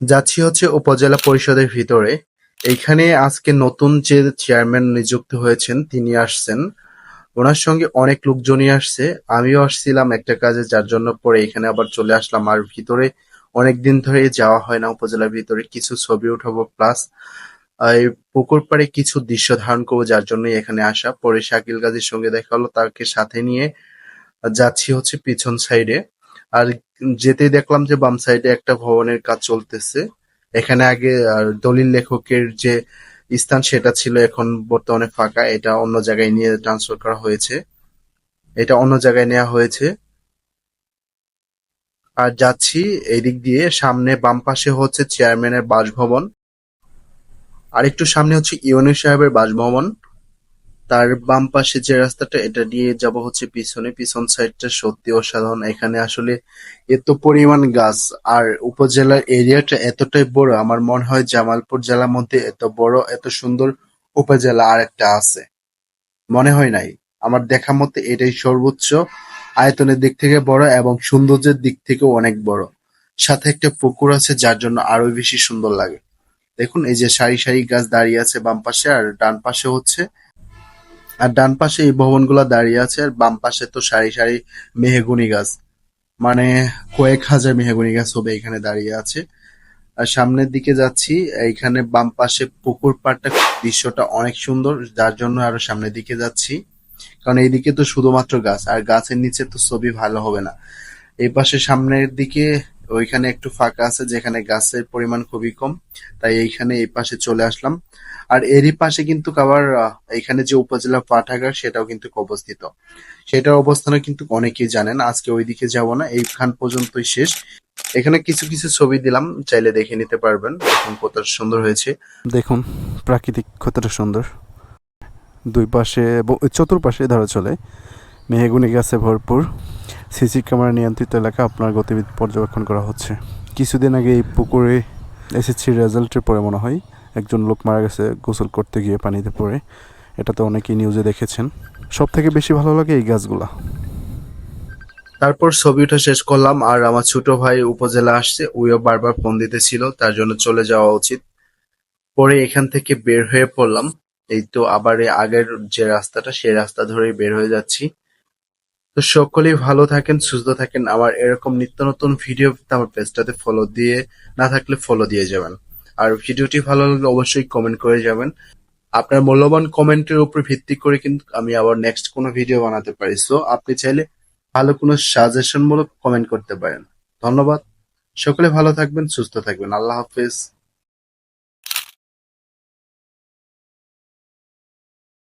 যাচ্ছি হচ্ছে উপজেলা পরিষদের ভিতরে। এইখানে আজকে নতুন যে চেয়ারম্যান নিযুক্ত হয়েছেন, তিনি আসছেন। ওনার সঙ্গে অনেক লোকজনই আসছে। আমিও আসছিলাম একটা কাজে, যার জন্য পরে এখানে আবার চলে আসলাম। আর ভিতরে অনেক দিন ধরে যাওয়া হয় না উপজেলার ভিতরে, কিছু ছবি উঠাবো, প্লাস এই পুকুর পাড়ে কিছু দৃশ্য ধারণ করব, যার জন্য এখানে আসা। পরে শাকিল গাজীর সঙ্গে দেখা হলো, তাকে সাথে নিয়ে যাচ্ছি হচ্ছে পিছন সাইডে। আর যেতে দেখলাম যে বাম সাইডে একটা ভবনের কাজ চলতেছে। এখানে আগে দলিল লেখকের যে স্থান সেটা ছিল এখন বর্তমানে ফাঁকা। এটা অন্য জায়গায় নিয়ে ট্রান্সফার করা হয়েছে। এটা অন্য জায়গায় নেওয়া হয়েছে। আর যাচ্ছি এদিক দিয়ে, সামনে বাম পাশে হচ্ছে চেয়ারম্যানের বাসভবন। আর একটু সামনে হচ্ছে ইউনি সাহেবের বাসভবন। তার বাম পাশে যে রাস্তাটা, এটা দিয়ে যাব হচ্ছে পিছনে। পিছন সাইডটা সত্যি অসাধারণ। এখানে আসলে এত পরিমাণ গাছ, আর উপজেলার এরিয়াটা এতটাই বড়, আমার মনে হয় জামালপুর জেলার মধ্যে এত বড়, এত সুন্দর উপজেলা আর একটা আছে। মনে হয় নাই। আমার দেখা মতে এটাই সর্বোচ্চ। আয়তনের দিক থেকে বড় এবং সৌন্দর্যের দিক থেকেও অনেক বড়। সাথে একটা পুকুর আছে, যার জন্য আরও বেশি সুন্দর লাগে। দেখুন, এই যে সারি সারি গাছ দাঁড়িয়ে আছে বাম পাশে, আর ডান পাশে হচ্ছে আর ডান পাশে এই ভবনগুলো দাঁড়িয়ে আছে, আর বাম পাশে তো সারি সারি মেহগুনি গাছ। মানে কয়েক হাজার মেহগুনি গাছ হবে এখানে দাঁড়িয়ে আছে। আর সামনের দিকে যাচ্ছি, এইখানে বাম পাশে পুকুর পাড়টা দৃশ্যটা অনেক সুন্দর, যার জন্য আরও সামনের দিকে যাচ্ছি। কারণ এইদিকে তো শুধুমাত্র গাছ, আর গাছের নিচে তো ছবি ভালো হবে না। এই পাশে সামনের দিকে ওইখানে একটু ফাঁকা আছে যেখানে গাছের পরিমাণ খুবই কম তাই এইখানে এই পাশে চলে আসলাম। আর এরই পাশে কিন্তু আবার আহ, এইখানে যে উপজেলা পাঠাগার সেটাও কিন্তু অবস্থিত। সেটার অবস্থানও কিন্তু অনেকেই জানেন আজকে ওইদিকে যাব না এইখান পর্যন্তই শেষ। এখানে কিছু কিছু ছবি দিলাম চাইলে দেখে নিতে পারবেন দেখুন কতটা সুন্দর হয়েছে। দেখুন প্রাকৃতিক কতটা সুন্দর। দুই পাশে চতুর্পাশে ধরা চলে মেহগুনি গাছে ভরপুর। সিসি ক্যামেরা নিয়ন্ত্রিত এলাকা আপনার গতিবিধি পর্যবেক্ষণ করা হচ্ছে। কিছুদিন আগে এই পুকুরে এসএসসি রেজাল্টের পরে মনে হয়। একজন লোক মারা গেছে, গোসল করতে গিয়ে পানিতে পড়ে। এটা তো অনেকেই নিউজে দেখেছেন। সব থেকে বেশি ভালো লাগে এই গাছগুলা। তারপর ছবি ওঠা শেষ করলাম। আর আমার ছোট ভাই উপজেলা আসছে ওইও বারবার ফোন দিতেছিল, তার জন্য চলে যাওয়া উচিত। পরে এখান থেকে বের হয়ে পড়লাম। এই তো আবার আগের যে রাস্তাটা, সেই রাস্তা ধরেই বের হয়ে যাচ্ছি। তো সকলেই ভালো থাকেন, সুস্থ থাকেন। আমার এরকম নিত্য নতুন ভিডিও আমার পেজটাতে ফলো দিয়ে, না থাকলে ফলো দিয়ে যাবেন। আর ভিডিওটি ভালো লাগলে অবশ্যই কমেন্ট করে যাবেন। আপনার মূল্যবান কমেন্টের উপর ভিত্তি করে কিন্তু আমি আবার নেক্সট কোনো ভিডিও বানাতে পারি। সো আপনি চাইলে ভালো কোনো সাজেশন মূলক কমেন্ট করতে পারেন। ধন্যবাদ। সকলে ভালো থাকবেন, সুস্থ থাকবেন। আল্লাহ হাফেজ।